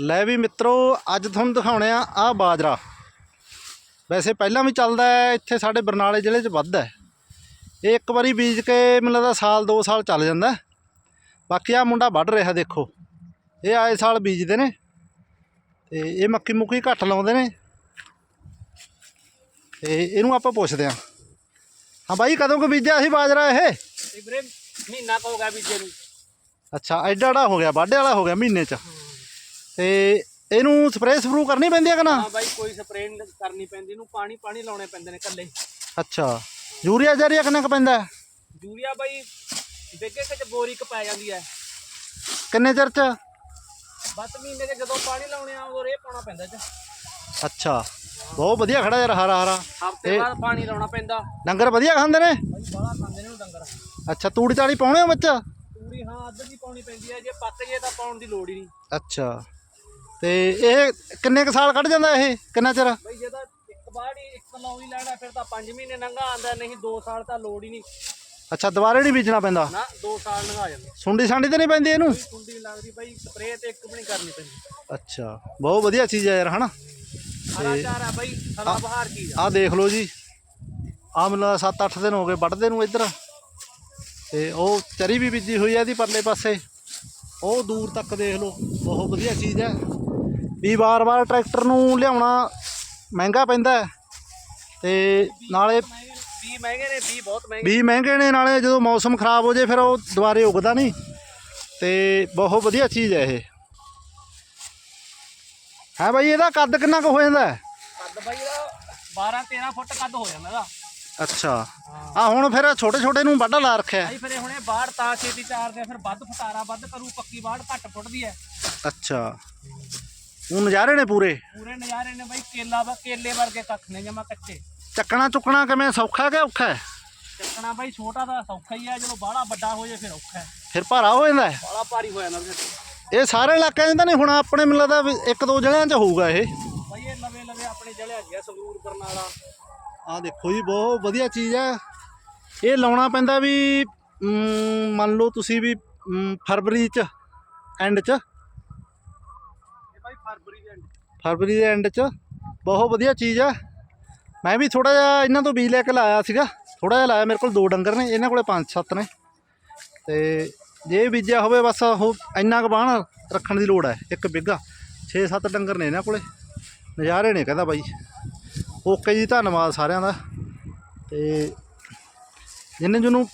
ਲੈ ਵੀ ਮਿੱਤਰੋ ਅੱਜ ਤੁਹਾਨੂੰ ਦਿਖਾਉਣੇ ਆ ਆ ਬਾਜਰਾ। ਵੈਸੇ ਪਹਿਲਾਂ ਵੀ ਚੱਲਦਾ ਹੈ ਇੱਥੇ ਸਾਡੇ ਬਰਨਾਲੇ ਜ਼ਿਲ੍ਹੇ 'ਚ ਵੱਧ ਹੈ। ਇਹ ਇੱਕ ਵਾਰੀ ਬੀਜ ਕੇ ਮੈਨੂੰ ਲੱਗਦਾ ਸਾਲ 2 ਸਾਲ ਚੱਲ ਜਾਂਦਾ। ਬਾਕੀ ਆ ਮੁੰਡਾ ਵੱਢ ਰਿਹਾ ਦੇਖੋ। ਇਹ ਆਏ ਸਾਲ ਬੀਜਦੇ ਨੇ ਤੇ ਇਹ ਮੱਕੀ ਮੁੱਕੀ ਘੱਟ ਲਾਉਂਦੇ ਨੇ। ਤੇ ਇਹਨੂੰ ਆਪਾਂ ਪੁੱਛਦੇ ਹਾਂ। ਹਾਂ ਬਾਈ ਕਦੋਂ ਕੁ ਬੀਜਿਆ ਸੀ ਬਾਜਰਾ ਇਹ? ਵੀਰੇ ਮਹੀਨਾ ਕੁ ਹੋ ਗਿਆ ਬੀਜੇ ਨੂੰ। ਅੱਛਾ ਐਡਾ ਐਡਾ ਹੋ ਗਿਆ ਵਾਢੇ ਵਾਲਾ ਹੋ ਗਿਆ ਮਹੀਨੇ 'ਚ। ਤੇ ਇਹਨੂੰ ਸਪਰੇਅ ਸਪਰੂ ਕਰਨੀ ਪੈਂਦੀ ਹੈ ਕਿ ਨਾ? ਹਾਂ ਬਾਈ ਕੋਈ ਸਪਰੇਅ ਨਹੀਂ ਕਰਨੀ ਪੈਂਦੀ ਇਹਨੂੰ ਪਾਣੀ ਪਾਣੀ ਲਾਉਣੇ ਪੈਂਦੇ ਨੇ ਕੱਲੇ ਅੱਛਾ। ਯੂਰੀਆ ਜਾਰੀਆ ਕਿੰਨਾ ਕੁ ਪੈਂਦਾ? ਹੈ? ਯੂਰੀਆ ਬਾਈ ਬੇਗੇ ਕਿ ਬੋਰੀ ਕ ਪੈ ਜਾਂਦੀ ਹੈ ਕਿੰਨੇ ਚਿਰ 'ਚ? ਬਸ ਮਹੀਨੇ ਦੇ ਜਦੋਂ ਪਾਣੀ ਲਾਉਣੇ ਆ ਉਹ ਰੇ ਪਾਉਣਾ ਪੈਂਦਾ ਚ ਅੱਛਾ। ਬਹੁਤ ਵਧੀਆ ਖੜਾ ਯਾਰ ਹਰਾ ਹਰਾ। ਹਫ਼ਤੇ ਬਾਅਦ ਪਾਣੀ ਲਾਉਣਾ ਪੈਂਦਾ। ਡੰਗਰ ਵਧੀਆ ਖਾਂਦੇ ਨੇ? ਬਾਈ ਬਾਹਲਾ ਖਾਂਦੇ ਨੇ ਉਹ ਡੰਗਰ। ਅੱਛਾ ਤੂੜੀ ਤਾੜੀ ਪਾਉਣੇ ਹੋ ਵਿੱਚ? ਪੂਰੀ ਹਾਂ ਅੱਧ ਦੀ ਪਾਉਣੀ ਪੈਂਦੀ ਹੈ ਜੇ ਪੱਕ ਜੇ ਤਾਂ ਪਾਉਣ ਦੀ ਲੋੜ ਹੀ ਨਹੀਂ। ਅੱਛਾ। ਤੇ ਇਹ ਕਿੰਨੇ ਕੁ ਸਾਲ ਕੱਢ ਜਾਂਦਾ ਇਹ? ਕਿੰਨਾ ਚਿਰ? ਬਾਈ ਜੇ ਤਾਂ ਇੱਕ ਹੀ ਇੱਕ ਲਾਉ ਹੀ ਲੈਣਾ ਫਿਰ ਤਾਂ 5 ਮਹੀਨੇ ਲੰਘਾ ਆਂਦਾ ਨਹੀਂ 2 ਸਾਲ ਤਾਂ ਲੋੜ ਹੀ ਨਹੀਂ। ਅੱਛਾ ਦੁਬਾਰੇ ਨਹੀਂ ਬੀਜਣਾ ਪੈਂਦਾ? ਨਾ 2 ਸਾਲ ਲੰਘਾ ਜਾਂਦੇ। ਸੁੰਡੀ ਸਾਂਡੀ ਤੇ ਨਹੀਂ ਪੈਂਦੀ ਇਹਨੂੰ? ਨੀ ਲੱਗਦੀ ਬਾਈ ਸਪਰੇਅ ਤੇ ਇੱਕ ਵੀ ਨਹੀਂ ਕਰਨੀ ਪੈਂਦੀ। ਅੱਛਾ ਬਹੁਤ ਵਧੀਆ ਚੀਜ਼ ਹੈ ਯਾਰ ਹਨਾ? ਹਰਾ ਚਾਰਾ ਬਾਈ ਸਦਾ ਬਹਾਰ ਚੀਜ਼ ਆ। ਦੇਖ ਲਓ ਜੀ। ਆਹ ਮੈਨੂੰ 7-8 ਦਿਨ ਹੋ ਗਏ ਵੱਢਦੇ ਨੂੰ ਇੱਧਰ। ਤੇ ਉਹ ਚਰੀ ਵੀ ਬੀਜੀ ਹੋਈ ਹੈ ਇਹਦੀ ਪਰਲੇ ਪਾਸੇ। ਉਹ ਦੂਰ ਤੱਕ ਦੇਖ ਲਓ ਬਹੁਤ ਵਧੀਆ ਚੀਜ਼ ਹੈ। ਵੀ ਵਾਰ-ਵਾਰ ਟਰੈਕਟਰ ਨੂੰ ਲਿਆਉਣਾ ਮਹਿੰਗਾ ਪੈਂਦਾ ਹੈ ਤੇ ਨਾਲੇ ਬੀ ਮਹਿੰਗੇ ਨੇ ਬੀ ਬਹੁਤ ਮਹਿੰਗੇ। ਵੀ ਮਹਿੰਗੇ ਨੇ ਨਾਲੇ ਜਦੋਂ ਮੌਸਮ ਖਰਾਬ ਹੋ ਜੇ ਫਿਰ ਉਹ ਦੁਬਾਰੇ ਉਗਦਾ ਨਹੀਂ। ਤੇ ਬਹੁਤ ਵਧੀਆ ਚੀਜ਼ ਹੈ ਇਹ। ਹੈ ਬਾਈ ਇਹਦਾ ਕੱਦ ਕਿੰਨਾ ਕੁ ਹੋ ਜਾਂਦਾ ਹੈ? ਕੱਦ ਬਾਈ ਇਹਦਾ 12 13 ਫੁੱਟ ਕੱਦ ਹੋ ਜਾਂਦਾ ਇਹਦਾ। ਅੱਛਾ। ਹਾਂ। ਆ ਹੁਣ ਫਿਰ ਛੋਟੇ ਛੋਟੇ ਨੂੰ ਵਾਢਾ ਲਾ ਰੱਖਿਆ ਭਾਈ ਫਿਰ ਇਹ ਹੁਣੇ ਬਾਹਰ ਤਾਂ ਛੇਤੀ ਚਾਰਦੇ ਫਿਰ ਵੱਧ ਫਟਾਰਾ ਵੱਧ ਕਰੂ ਪੱਕੀ ਬਾੜ ਘੱਟ ਫੁੱਟਦੀ ਹੈ। ਅੱਛਾ। ਉਹ ਨਜ਼ਾਰੇ ਨੇ ਪੂਰੇ? ਪੂਰੇ ਨਜ਼ਾਰੇ ਨੇ ਬਾਈ ਕੇਲਾ ਵਾ ਕੇਲੇ ਵਰਗੇ ਕੱਖ ਨੇ ਜਮਾ ਕੱਚੇ। ਚੱਕਣਾ ਚੁੱਕਣਾ ਕਿਵੇਂ ਸੌਖਾ ਕਿ ਔਖਾ ਹੈ? ਚੱਕਣਾ ਬਾਈ ਛੋਟਾ ਤਾਂ ਸੌਖਾ ਹੀ ਆ ਜਦੋਂ ਬਾਹਲਾ ਵੱਡਾ ਹੋ ਜਾਏ ਫਿਰ ਔਖਾ ਹੈ। ਫਿਰ ਭਾਰਾ ਹੋ ਜਾਂਦਾ ਹੈ? ਬਾਹਲਾ ਭਾਰੀ ਹੋ ਜਾਂਦਾ ਫਿਰ। ਇਹ ਸਾਰੇ ਇਲਾਕਿਆਂ 'ਚ ਤਾਂ ਨਹੀਂ ਹੁਣ ਆਪਣੇ ਮੈਨੂੰ ਲੱਗਦਾ ਵੀ ਇੱਕ ਦੋ ਜਗ੍ਹਿਆਂ 'ਚ ਹੋਊਗਾ ਇਹ। ਬਾਈ ਇਹ ਲਵੇ ਲਵੇ ਆਪਣੇ ਜਲਿਆ ਗਿਆ ਸੰਗਰੂਰ ਬਰਨਾਲਾ। ਆ ਦੇਖੋ ਜੀ ਬਹੁਤ ਵਧੀਆ ਚੀਜ਼ ਹੈ। ਇਹ ਲਾਉਣਾ ਪੈਂਦਾ ਵੀ ਮੰਨ ਲਓ ਤੁਸੀਂ ਵੀ ਫਰਵਰੀ 'ਚ ਐਂਡ 'ਚ। ਫਰਵਰੀ ਦੇ end ਫਰਵਰੀ ਦੇ ਐਂਡ 'ਚ। ਬਹੁਤ ਵਧੀਆ ਚੀਜ਼ ਹੈ ਮੈਂ ਵੀ ਥੋੜਾ ਜਿਹਾ ਇਹਨਾਂ ਤੋਂ ਬੀਜ ਲੈ ਕੇ ਲਾਇਆ ਸੀਗਾ। ਥੋੜਾ ਜਿਹਾ ਲਾਇਆ, ਮੇਰੇ ਕੋਲ ਦੋ ਡੰਗਰ ਨੇ, ਇਹਨਾਂ ਕੋਲੇ ਪੰਜ, ਸੱਤ ਨੇ। ਤੇ ਜੇ ਬੀਜਿਆ ਹੋਵੇ ਬਸ ਉਹ ਇੰਨਾ ਕੁ ਬਾਣ ਰੱਖਣ ਦੀ ਲੋੜ ਹੈ ਇੱਕ ਬਿੱਗਾ। 6-7 ਡੰਗਰ ਨੇ ਇਹਨਾਂ ਕੋਲੇ। ਨਜ਼ਾਰੇ ਨੇ ਕਹਿੰਦਾ ਬਾਈ। ਓਕੇ ਜੀ, ਧੰਨਵਾਦ ਸਾਰਿਆਂ ਦਾ। ਤੇ ਜਿੰਨੇ ਜਿਹਨੂੰ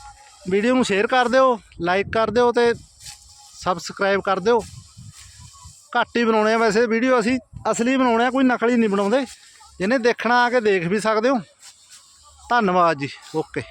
ਵੀਡੀਓ ਨੂੰ ਸ਼ੇਅਰ ਕਰ ਦਿਓ ਲਾਈਕ ਕਰ ਦਿਓ ਤੇ ਸਬਸਕ੍ਰਾਈਬ ਕਰ ਦਿਓ। ਘੱਟ ਹੀ ਬਣਾਉਣੇ ਆ ਵੈਸੇ ਵੀਡੀਓ ਅਸੀਂ, ਅਸਲੀ ਬਣਾਉਣੇ ਆ, ਕੋਈ ਨਕਲੀ ਨਹੀਂ ਬਣਾਉਂਦੇ। ਜਿਹਨੇ ਦੇਖਣਾ ਆ ਕੇ ਦੇਖ ਵੀ ਸਕਦੇ ਹੋ। ਧੰਨਵਾਦ ਜੀ। ਓਕੇ।